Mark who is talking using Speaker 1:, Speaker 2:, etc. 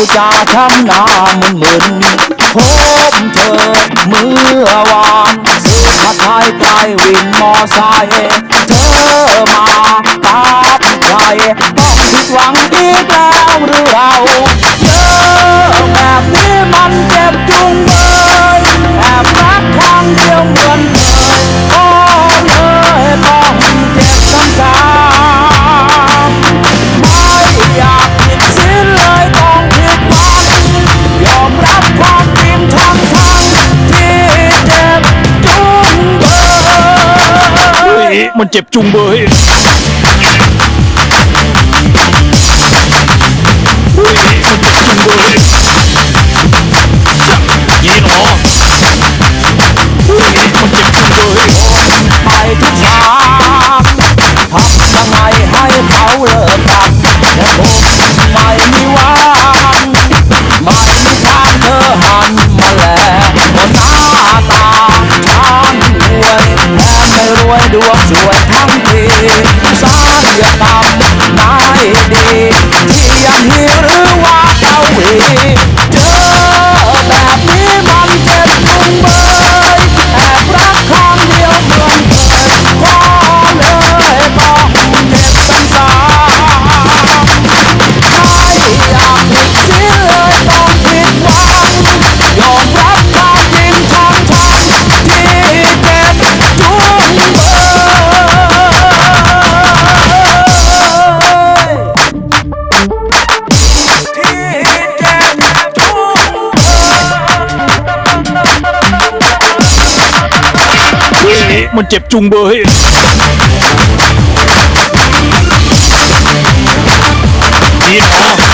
Speaker 1: ผู้จาช้ำหน้ามึนมือนพบเธอเมื่อวานซึ่งมาทายไกลวินมอไซค์เธอมาตามใจต้องผิดหวังอีกแล้วหรือเรา มั
Speaker 2: นเจ็บจุงเบย do up to do. มันเจ็บจุงเบย
Speaker 3: เดี๋ยว